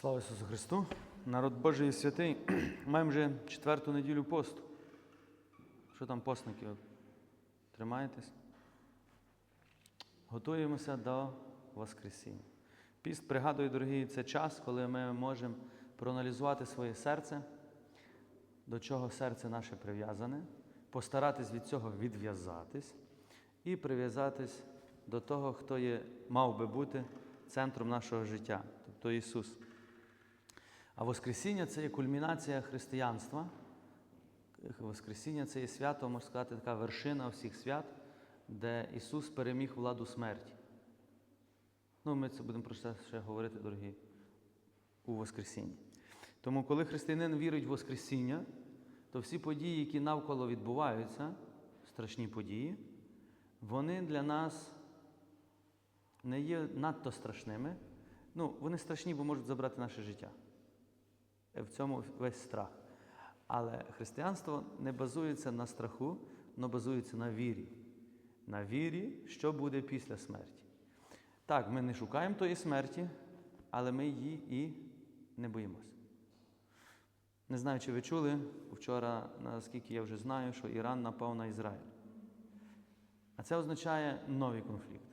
Слава Ісусу Христу! Народ Божий і святий. Маємо вже четверту неділю посту. Що там постники? Тримаєтесь? Готуємося до Воскресіння. Піст, пригадую, дорогі, це час, коли ми можемо проаналізувати своє серце, до чого серце наше прив'язане, постаратись від цього відв'язатись і прив'язатись до того, хто є, мав би бути центром нашого життя, тобто Ісус. А Воскресіння це є кульмінація християнства. Воскресіння це є свято, можна сказати, така вершина всіх свят, де Ісус переміг владу смерті. Ну, ми це будемо про це ще говорити, дорогі, у Воскресінні. Тому, коли християнин вірить в Воскресіння, то всі події, які навколо відбуваються, страшні події, вони для нас не є надто страшними. Ну, вони страшні, бо можуть забрати наше життя. В цьому весь страх. Але християнство не базується на страху, але базується на вірі. На вірі, що буде після смерті. Так, ми не шукаємо тої смерті, але ми її і не боїмося. Не знаю, чи ви чули вчора, наскільки я вже знаю, що Іран напав на Ізраїль. А це означає новий конфлікт.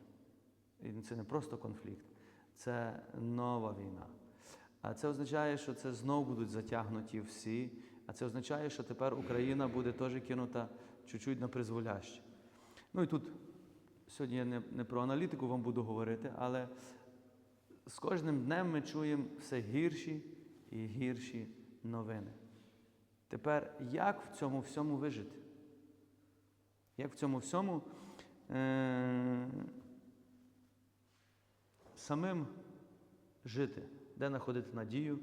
І це не просто конфлікт, це нова війна. А це означає, що це знову будуть затягнуті всі. А це означає, що тепер Україна буде теж кинута чуть-чуть на призволяще. Ну і тут сьогодні я не, не про аналітику вам буду говорити, але з кожним днем ми чуємо все гірші і гірші новини. Тепер як в цьому всьому вижити? Як в цьому всьому е- самим жити? Де знаходити надію,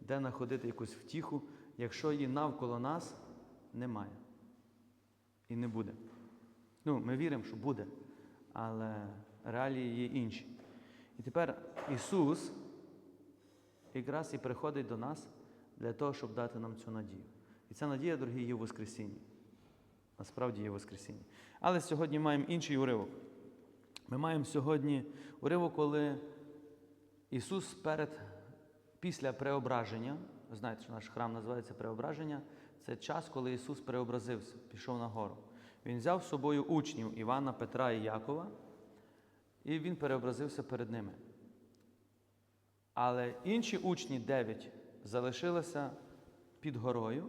де знаходити якусь втіху, якщо її навколо нас немає і не буде. Ну, ми віримо, що буде, але реалії є інші. І тепер Ісус якраз і приходить до нас для того, щоб дати нам цю надію. І ця надія, дорогі, є в Воскресінні. Насправді є в Воскресінні. Але сьогодні маємо інший уривок. Ми маємо сьогодні уривок, коли Ісус перед, після преображення, ви знаєте, що наш храм називається преображення, це час, коли Ісус преобразився, пішов на гору. Він взяв з собою учнів Івана, Петра і Якова, і Він переобразився перед ними. Але інші учні, дев'ять, залишилися під горою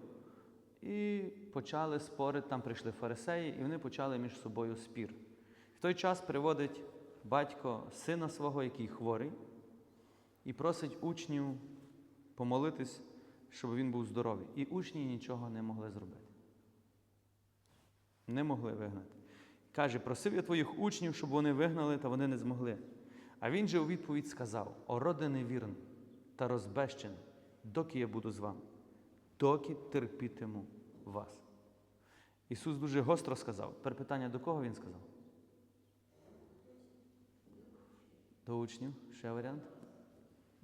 і почали спорити, там прийшли фарисеї, і вони почали між собою спір. В той час приводить батько сина свого, який хворий, і просить учнів помолитись, щоб він був здоровий. І учні нічого не могли зробити. Не могли вигнати. Каже, просив я твоїх учнів, щоб вони вигнали, та вони не змогли. А він же у відповідь сказав: О, роде невірний та розбещений, доки я буду з вами, доки терпітиму вас. Ісус дуже гостро сказав. Тепер питання, до кого Він сказав? До учнів. Ще варіант?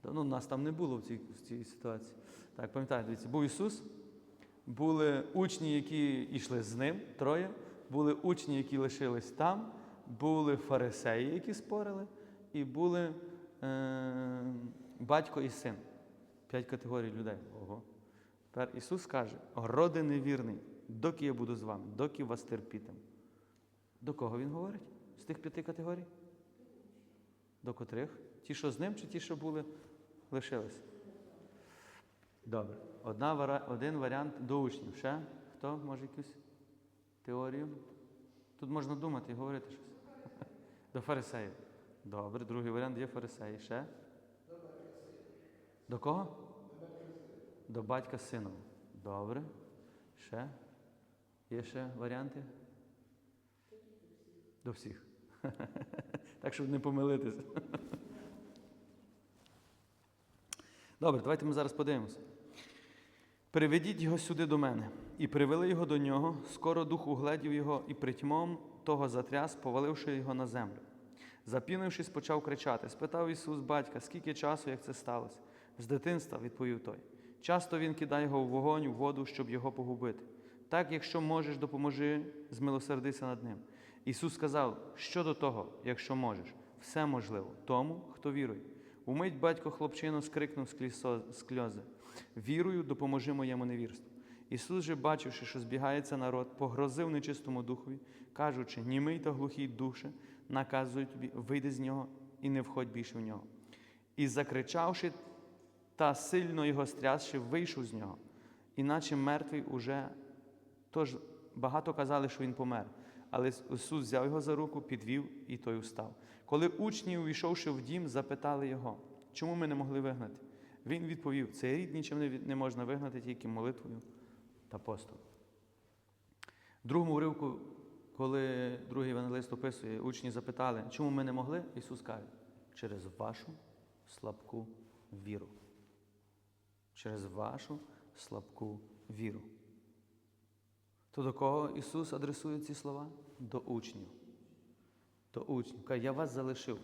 Ну, нас там не було в цій, в цій ситуації. Так, пам'ятаєте, був Ісус, були учні, які йшли з ним, троє, були учні, які лишились там, були фарисеї, які спорили, і були е, батько і син. П'ять категорій людей. Ого. Тепер Ісус каже: роди невірний, доки я буду з вами, доки вас терпітиму. До кого Він говорить? З тих п'яти категорій? До котрих? Ті, що з ним, чи ті, що були, лишились? Добре. Одна, один варіант до учнів. Ще? Хто може якусь теорію? Тут можна думати і говорити щось. До фарисеїв. Добре, другий варіант є фарисеї. Ще? До кого? До батька з сином. Добре. Ще? Є ще варіанти? До всіх. Так, щоб не помилитися. Добре, давайте ми зараз подивимося. Приведіть його сюди до мене. І привели його до нього. Скоро дух угледів його і притьмом того затряс, поваливши його на землю. Запінившись, почав кричати. Спитав Ісус батька, скільки часу, як це сталося? З дитинства, відповів той. Часто він кидає його в вогонь, в воду, щоб його погубити. Так, якщо можеш, допоможи, змилосердися над ним. Ісус сказав, що до того, якщо можеш, все можливо, тому, хто вірує. Умить батько хлопчину скрикнув склісо- скльози. Вірою допоможи моєму невірству. Ісус же, бачивши, що збігається народ, погрозив нечистому духові, кажучи, німий та глухий душе, наказую тобі, вийди з нього і не входь більше в нього. І закричавши та сильно його стрясши, вийшов з нього, іначе мертвий уже. Тож багато казали, що він помер. Але Ісус взяв його за руку, підвів, і той устав. Коли учні, увійшовши в дім, запитали його, чому ми не могли вигнати? Він відповів: цей рід нічим не можна вигнати, тільки молитвою та постом. В другому уривку, коли другий евангелист описує, учні запитали, чому ми не могли? Ісус каже, через вашу слабку віру. Через вашу слабку віру. То до кого Ісус адресує ці слова? До учнів. До учнів. Каже, я вас залишив,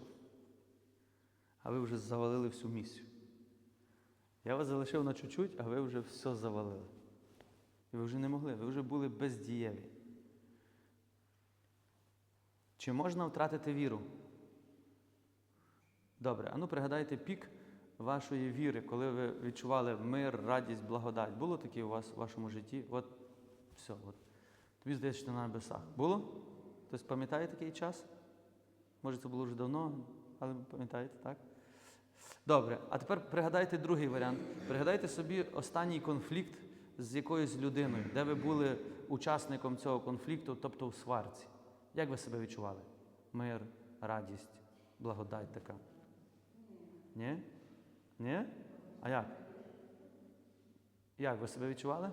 а ви вже завалили всю місію. Я вас залишив на чуть-чуть, а ви вже все завалили. І ви вже не могли, ви вже були бездієві. Чи можна втратити віру? Добре, а ну пригадайте пік вашої віри, коли ви відчували мир, радість, благодать. Було таке у вас у вашому житті? От все, от. Тобі здається, що ти на небесах. Було? Хтось пам'ятає такий час? Може, це було вже давно, але пам'ятаєте, так? Добре, а тепер пригадайте другий варіант. Пригадайте собі останній конфлікт з якоюсь людиною, де ви були учасником цього конфлікту, тобто в сварці. Як ви себе відчували? Мир, радість, благодать така. Ні? Ні? А як? Як ви себе відчували?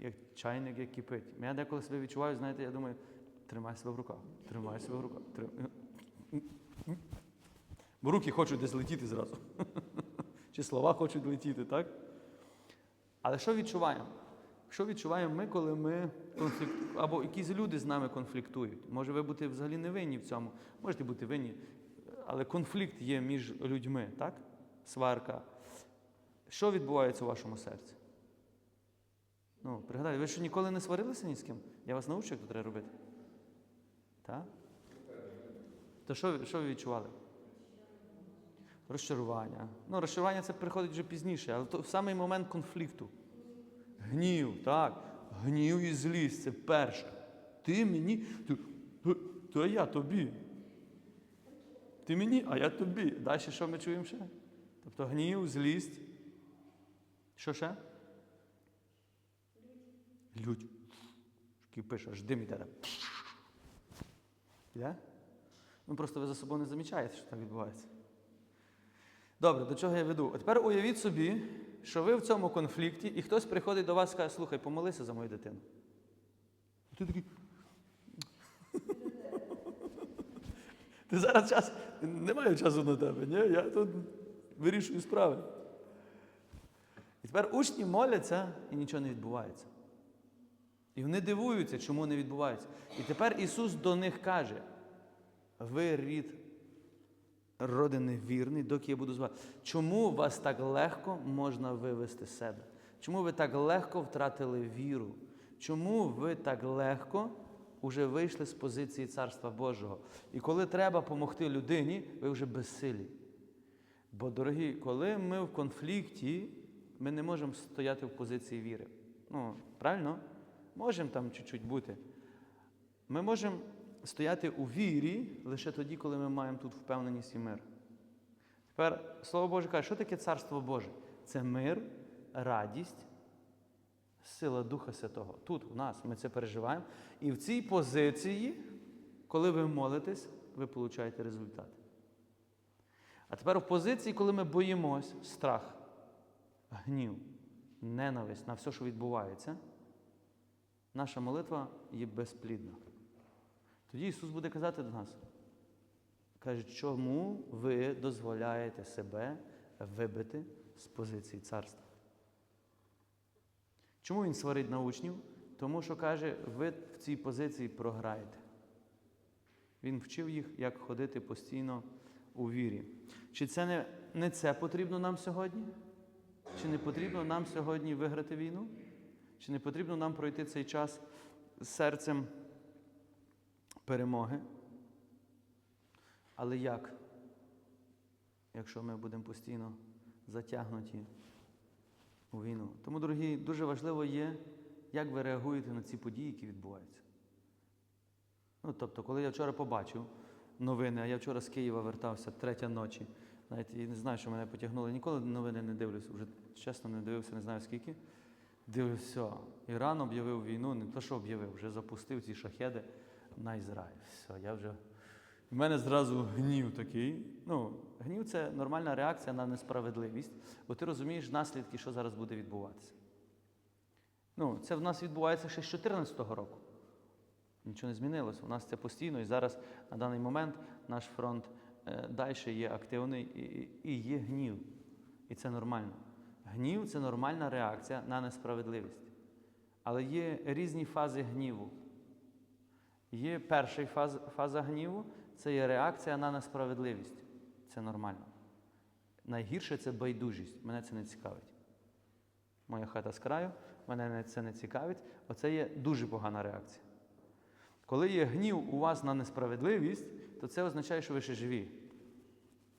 Як чайник, як кипить. Я деколи себе відчуваю, знаєте, я думаю, тримай себе в руках, тримай себе в руках. Трим... Бо руки хочуть десь летіти зразу. Чи слова хочуть летіти, так? Але що відчуваємо? Що відчуваємо ми, коли ми конфліктуємо, або якісь люди з нами конфліктують? Може, ви бути взагалі не винні в цьому, можете бути винні, але конфлікт є між людьми, так? Сварка. Що відбувається у вашому серці? Ну, пригадайте, ви що ніколи не сварилися ні з ким? Я вас навчу, як то треба робити. Так? То що, що ви відчували? Розчарування. Ну, розчарування це приходить вже пізніше, але то в самий момент конфлікту. Гнів, так. Гнів і злість це перше. Ти мені, то, то, то я тобі. Ти мені, а я тобі. Далі що ми чуємо ще? Тобто гнів, злість. Що ще? Людь. Кипиш, аж дим іде. Іде? Ну просто ви за собою не замічаєте, що так відбувається. Добре, до чого я веду? А тепер уявіть собі, що ви в цьому конфлікті, і хтось приходить до вас і каже, слухай, помолися за мою дитину. І ти такий. Ти зараз час. Немає часу на тебе, ні? Я тут вирішую справи. І тепер учні моляться і нічого не відбувається. І вони дивуються, чому не відбувається. І тепер Ісус до них каже: ви рід родини вірний, доки я буду з. Чому вас так легко можна вивести з себе? Чому ви так легко втратили віру? Чому ви так легко вже вийшли з позиції Царства Божого? І коли треба допомогти людині, ви вже безсилі. Бо, дорогі, коли ми в конфлікті, ми не можемо стояти в позиції віри. Ну, правильно? Можемо там чуть-чуть бути. Ми можемо стояти у вірі лише тоді, коли ми маємо тут впевненість і мир. Тепер Слово Боже каже, що таке Царство Боже? Це мир, радість, сила Духа Святого. Тут у нас ми це переживаємо. І в цій позиції, коли ви молитесь, ви получаєте результат. А тепер в позиції, коли ми боїмось, страх, гнів, ненависть на все, що відбувається, наша молитва є безплідна. Тоді Ісус буде казати до нас. Каже, чому ви дозволяєте себе вибити з позиції царства? Чому він сварить на учнів? Тому що каже, ви в цій позиції програєте. Він вчив їх, як ходити постійно у вірі. Чи це не, не це потрібно нам сьогодні? Чи не потрібно нам сьогодні виграти війну? Чи не потрібно нам пройти цей час з серцем перемоги? Але як? Якщо ми будемо постійно затягнуті у війну. Тому, дорогі, дуже важливо є, як ви реагуєте на ці події, які відбуваються. Ну, тобто, коли я вчора побачив новини, а я вчора з Києва вертався третя ночі, знаєте, і не знаю, що мене потягнуло. Ніколи новини не дивлюся, вже чесно не дивився, не знаю скільки. Все. Іран об'явив війну, не то, що об'явив, вже запустив ці шахеди на Ізраїль. Все, я вже. В мене зразу гнів такий. Ну, гнів це нормальна реакція на несправедливість, бо ти розумієш наслідки, що зараз буде відбуватися. Ну, це в нас відбувається ще з 2014 року. Нічого не змінилося. У нас це постійно, і зараз на даний момент наш фронт е, далі є активний і, і є гнів. І це нормально. Гнів це нормальна реакція на несправедливість. Але є різні фази гніву. Є перша фаза, фаза гніву це є реакція на несправедливість. Це нормально. Найгірше це байдужість. Мене це не цікавить. Моя хата з краю, мене це не цікавить. Оце є дуже погана реакція. Коли є гнів у вас на несправедливість, то це означає, що ви ще живі.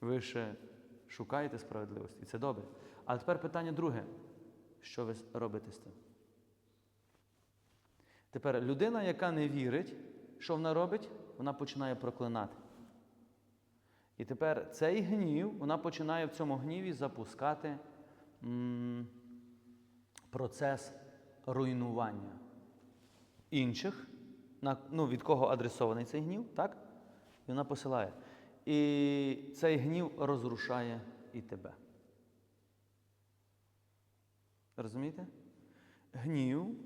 Ви ще шукаєте справедливості. І це добре. А тепер питання друге. Що ви робите з тим? Тепер людина, яка не вірить, що вона робить, вона починає проклинати. І тепер цей гнів, вона починає в цьому гніві запускати м, процес руйнування інших, на, ну, від кого адресований цей гнів, так? І вона посилає. І цей гнів розрушає і тебе. Розумієте? Гнів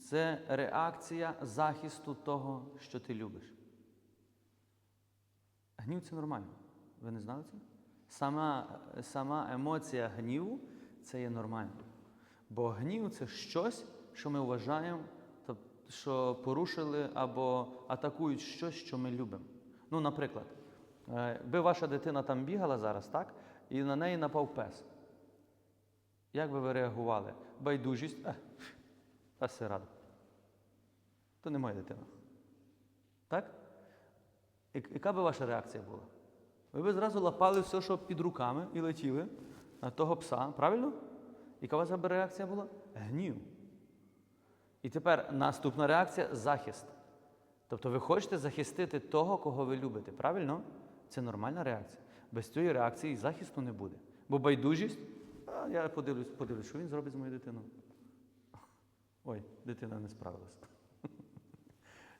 це реакція захисту того, що ти любиш. Гнів це нормально. Ви не знали це? Сама, сама емоція гніву це є нормально. Бо гнів це щось, що ми вважаємо, що порушили або атакують щось, що ми любимо. Ну, наприклад, би ваша дитина там бігала зараз, так? І на неї напав пес. Як би ви реагували? Байдужість, е, та все рада. То не моя дитина. Так? Яка би ваша реакція була? Ви б зразу лапали все, що під руками, і летіли на того пса, правильно? Яка вас би реакція була? Гнів. І тепер наступна реакція захист. Тобто ви хочете захистити того, кого ви любите, правильно? Це нормальна реакція. Без цієї реакції захисту не буде. Бо байдужість, а я подивлюсь, подивлюсь, що він зробить з моєю дитиною. Ой, дитина не справилася.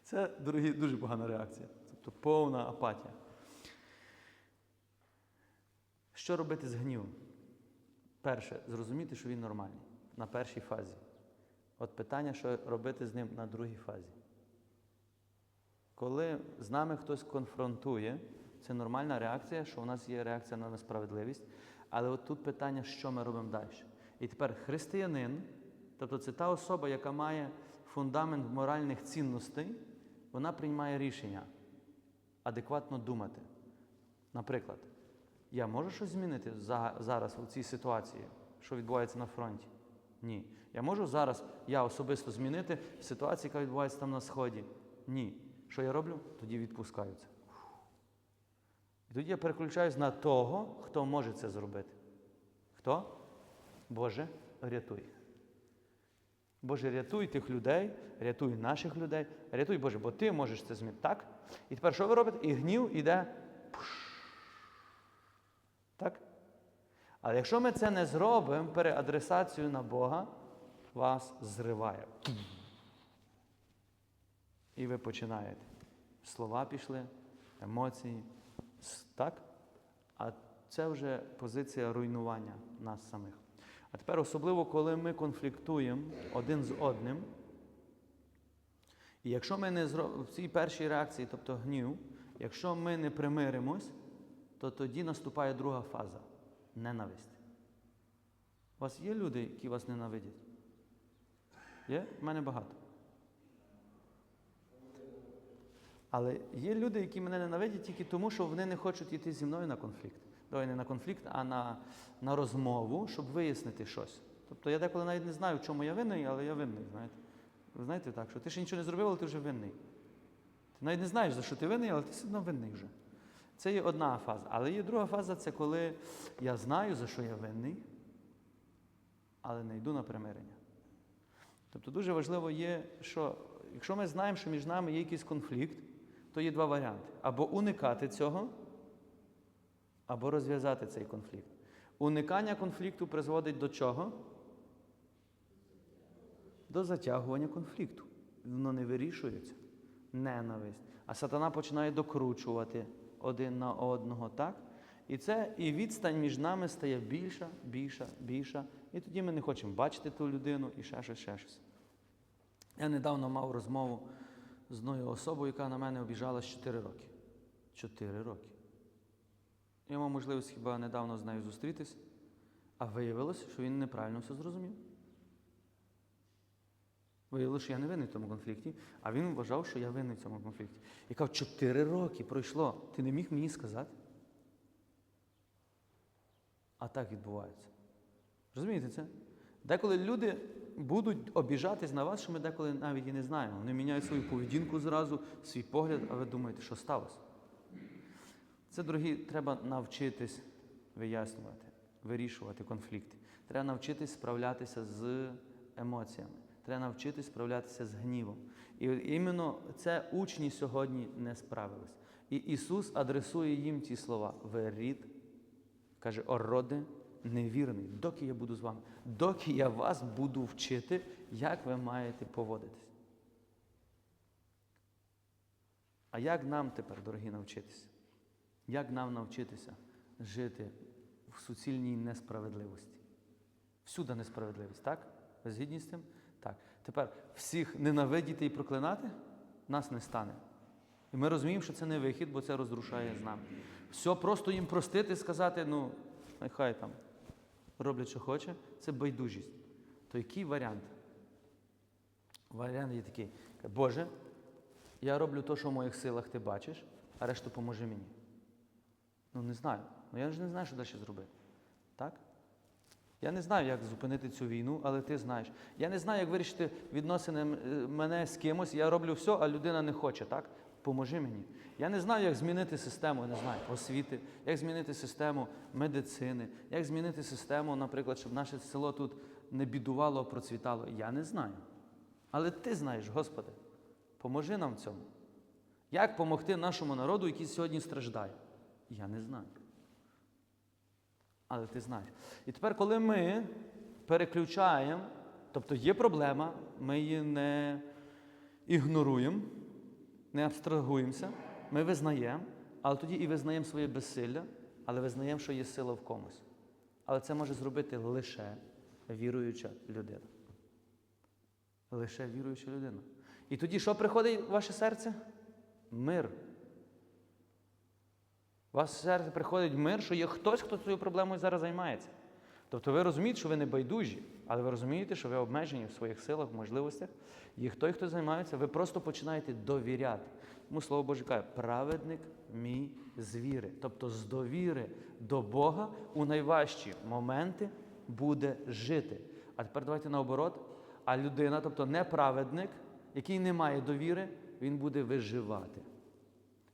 Це, дорогі, дуже погана реакція. Тобто повна апатія. Що робити з гнівом? Перше, зрозуміти, що він нормальний на першій фазі. От питання, що робити з ним на другій фазі. Коли з нами хтось конфронтує, це нормальна реакція, що у нас є реакція на несправедливість. Але от тут питання, що ми робимо далі. І тепер християнин, тобто це та особа, яка має фундамент моральних цінностей, вона приймає рішення адекватно думати. Наприклад, я можу щось змінити зараз у цій ситуації, що відбувається на фронті? Ні. Я можу зараз я особисто змінити ситуацію, яка відбувається там на сході? Ні. Що я роблю? Тоді відпускаю це. І тоді я переключаюсь на того, хто може це зробити. Хто? Боже, рятуй. Боже, рятуй тих людей, рятуй наших людей, рятуй, Боже, бо ти можеш це змінити. Так? І тепер що ви робите? І гнів іде. Так? Але якщо ми це не зробимо, переадресацію на Бога, вас зриває. І ви починаєте. Слова пішли, емоції. Так? А це вже позиція руйнування нас самих. А тепер особливо, коли ми конфліктуємо один з одним. І якщо ми не зро... в цій першій реакції, тобто гнів, якщо ми не примиримось, то тоді наступає друга фаза ненависть. У вас є люди, які вас ненавидять? Є? У мене багато. Але є люди, які мене ненавидять тільки тому, що вони не хочуть йти зі мною на конфлікт. Давай не на конфлікт, а на, на розмову, щоб вияснити щось. Тобто я деколи навіть не знаю, в чому я винний, але я винний, знаєте. Ви знаєте так, що ти ще нічого не зробив, але ти вже винний. Ти навіть не знаєш, за що ти винний, але ти все одно винний вже. Це є одна фаза. Але є друга фаза це коли я знаю, за що я винний, але не йду на примирення. Тобто дуже важливо є, що якщо ми знаємо, що між нами є якийсь конфлікт, то є два варіанти: або уникати цього, або розв'язати цей конфлікт. Уникання конфлікту призводить до чого? До затягування конфлікту. Воно не вирішується. Ненависть. А сатана починає докручувати один на одного, так? І це і відстань між нами стає більша, більша, більша. І тоді ми не хочемо бачити ту людину і ще щось, ще щось. Я недавно мав розмову з одною особою, яка на мене обіжалась 4 роки. 4 роки. Я мав можливість хіба недавно з нею зустрітись, а виявилось, що він неправильно все зрозумів. Виявилося, що я не винний в тому конфлікті, а він вважав, що я винний в цьому конфлікті. І казав, 4 роки пройшло. Ти не міг мені сказати? А так відбувається. Розумієте це? Деколи люди будуть обіжатись на вас, що ми деколи навіть і не знаємо. Вони міняють свою поведінку зразу, свій погляд, а ви думаєте, що сталося? Це, дорогі, треба навчитись вияснювати, вирішувати конфлікти. Треба навчитись справлятися з емоціями. Треба навчитись справлятися з гнівом. І іменно це учні сьогодні не справились. І Ісус адресує їм ті слова: ви каже, ороде невірний, доки я буду з вами, доки я вас буду вчити, як ви маєте поводитись. А як нам тепер, дорогі, навчитися? Як нам навчитися жити в суцільній несправедливості? Всюди несправедливість, так? Ви згідні з тим? Так. Тепер всіх ненавидіти і проклинати нас не стане. І ми розуміємо, що це не вихід, бо це розрушає з нами. Все просто їм простити, сказати, ну, нехай там роблять, що хоче, це байдужість. То який варіант? Варіант є такий. Боже, я роблю те, що в моїх силах ти бачиш, а решту поможи мені. Ну, не знаю. Ну я ж не знаю, що далі зробити. Так? Я не знаю, як зупинити цю війну, але ти знаєш. Я не знаю, як вирішити відносини е, мене з кимось. Я роблю все, а людина не хоче, так? Поможи мені. Я не знаю, як змінити систему, я не знаю, освіти, як змінити систему медицини, як змінити систему, наприклад, щоб наше село тут не бідувало, а процвітало. Я не знаю. Але ти знаєш, Господи, поможи нам в цьому. Як допомогти нашому народу, який сьогодні страждає? Я не знаю. Але ти знаєш. І тепер, коли ми переключаємо, тобто є проблема, ми її не ігноруємо, не абстрагуємося, ми визнаємо, але тоді і визнаємо своє безсилля, але визнаємо, що є сила в комусь. Але це може зробити лише віруюча людина. Лише віруюча людина. І тоді що приходить в ваше серце? Мир. У вас серце приходить мир, що є хтось, хто цією проблемою зараз займається. Тобто ви розумієте, що ви не байдужі, але ви розумієте, що ви обмежені в своїх силах, можливостях. Є той, хто займається, ви просто починаєте довіряти. Тому слово Боже каже, праведник мій з віри. Тобто з довіри до Бога у найважчі моменти буде жити. А тепер давайте наоборот. А людина, тобто неправедник, який не має довіри, він буде виживати.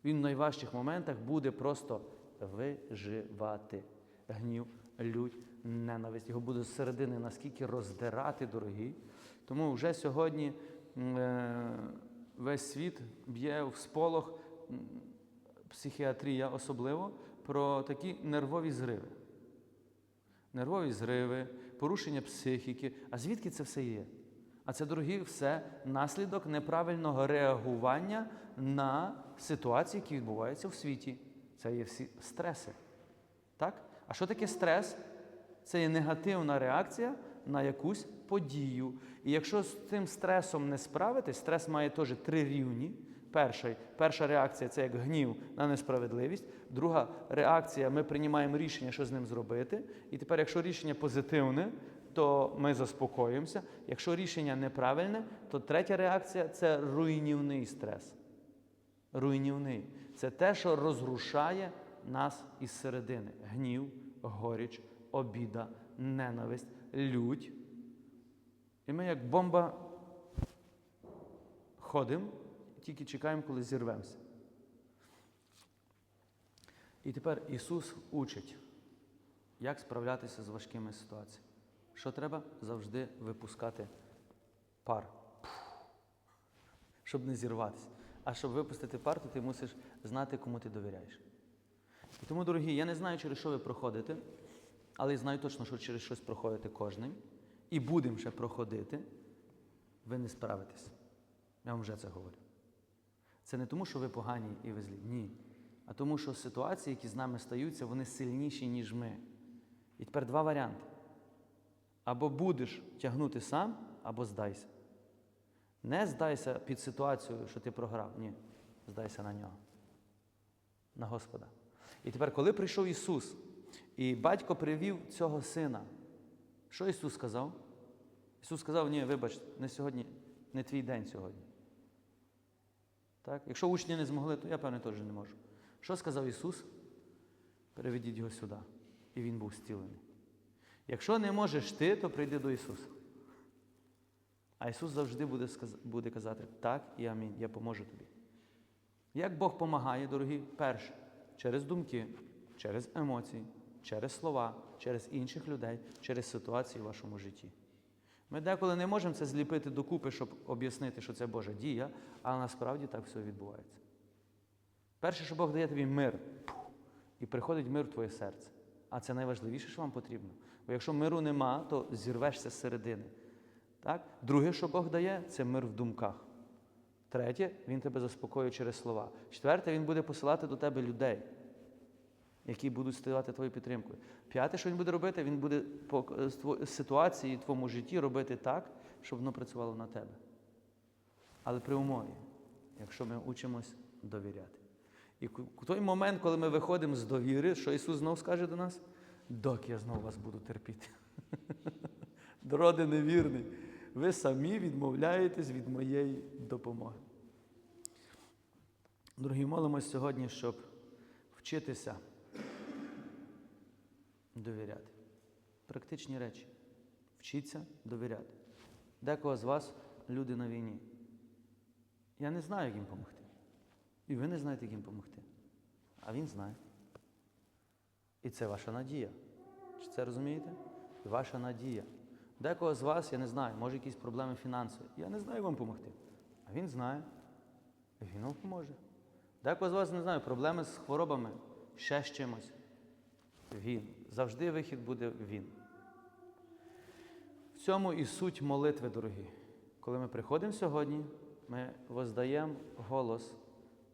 Він в найважчих моментах буде просто виживати. Гнів, лють, ненависть. Його буде зсередини наскільки роздирати, дорогі. Тому вже сьогодні е, весь світ б'є в сполох, психіатрія особливо, про такі нервові зриви. Нервові зриви, порушення психіки. А звідки це все є? А це, дорогі, все наслідок неправильного реагування на ситуації, які відбуваються в світі. Це є всі стреси. Так? А що таке стрес? Це є негативна реакція на якусь подію. І якщо з цим стресом не справитись, стрес має теж три рівні. Перша, перша реакція це як гнів на несправедливість. Друга реакція ми приймаємо рішення, що з ним зробити. І тепер, якщо рішення позитивне, то ми заспокоїмося. Якщо рішення неправильне, то третя реакція це руйнівний стрес. Руйнівний. Це те, що розрушає нас із середини. Гнів, горіч, обіда, ненависть, лють. І ми, як бомба, ходимо, тільки чекаємо, коли зірвемося. І тепер Ісус учить, як справлятися з важкими ситуаціями. Що треба? Завжди випускати пар, щоб не зірватися. А щоб випустити пар, то ти мусиш знати, кому ти довіряєш. І тому, дорогі, я не знаю, через що ви проходите, але я знаю точно, що через щось проходите кожний. І будемо ще проходити, ви не справитесь. Я вам вже це говорю. Це не тому, що ви погані і ви злі. Ні. А тому, що ситуації, які з нами стаються, вони сильніші, ніж ми. І тепер два варіанти. Або будеш тягнути сам, або здайся. Не здайся під ситуацію, що ти програв. Ні. Здайся на нього. На Господа. І тепер, коли прийшов Ісус, і батько привів цього сина, що Ісус сказав? Ісус сказав, ні, вибач, не сьогодні, не твій день сьогодні. Так? Якщо учні не змогли, то я, певне, теж не можу. Що сказав Ісус? Переведіть його сюди. І він був зцілений. Якщо не можеш ти, то прийди до Ісуса. А Ісус завжди буде, буде казати так і амінь, я поможу тобі. Як Бог допомагає, дорогі, перше, через думки, через емоції, через слова, через інших людей, через ситуації в вашому житті. Ми деколи не можемо це зліпити докупи, щоб об'яснити, що це Божа дія, але насправді так все відбувається. Перше, що Бог дає тобі мир, і приходить мир в твоє серце. А це найважливіше, що вам потрібно. Бо якщо миру нема, то зірвешся з середини. Так? Друге, що Бог дає, це мир в думках. Третє, Він тебе заспокоює через слова. Четверте, Він буде посилати до тебе людей, які будуть стояти твоєю підтримкою. П'яте, що він буде робити, він буде по тво- ситуації в твоєму житті робити так, щоб воно працювало на тебе. Але при умові, якщо ми учимось довіряти. І в той момент, коли ми виходимо з довіри, що Ісус знов скаже до нас, доки я знову вас буду терпіти. Дороди невірний, ви самі відмовляєтесь від моєї допомоги. Дорогі, молимось сьогодні, щоб вчитися довіряти. Практичні речі. Вчіться довіряти. Декого з вас люди на війні. Я не знаю, як їм допомогти. І ви не знаєте, як їм допомогти. А він знає. І це ваша надія. Чи це розумієте? Ваша надія. Декого з вас, я не знаю, може якісь проблеми фінансові. Я не знаю, вам допомогти. А він знає. Він вам поможе. Декого з вас, не знаю, проблеми з хворобами, ще з чимось. Він. Завжди вихід буде він. В цьому і суть молитви, дорогі. Коли ми приходимо сьогодні, ми воздаємо голос,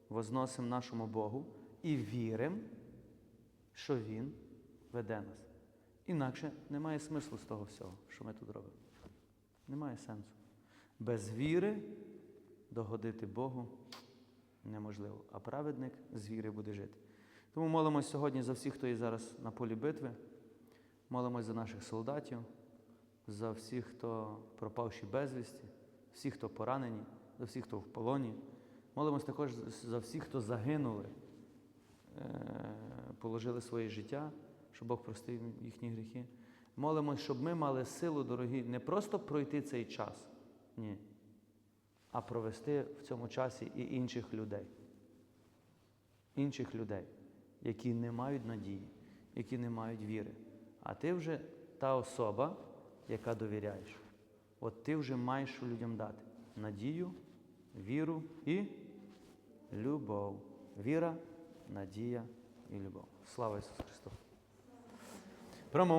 возносимо нашому Богу і віримо, що Він веде нас. Інакше немає смислу з того всього, що ми тут робимо. Немає сенсу. Без віри догодити Богу неможливо. А праведник з віри буде жити. Тому молимось сьогодні за всіх, хто є зараз на полі битви. Молимось за наших солдатів, за всіх, хто пропавші безвісті, всіх, хто поранені, за всіх, хто в полоні. Молимось також за всіх, хто загинули, е, положили своє життя, щоб Бог простив їхні гріхи. Молимось, щоб ми мали силу, дорогі, не просто пройти цей час, ні, а провести в цьому часі і інших людей. Інших людей, які не мають надії, які не мають віри. А ти вже та особа, яка довіряєш. От ти вже маєш людям дати надію, віру і любов. Віра, надія і любов. Слава Ісусу Христу!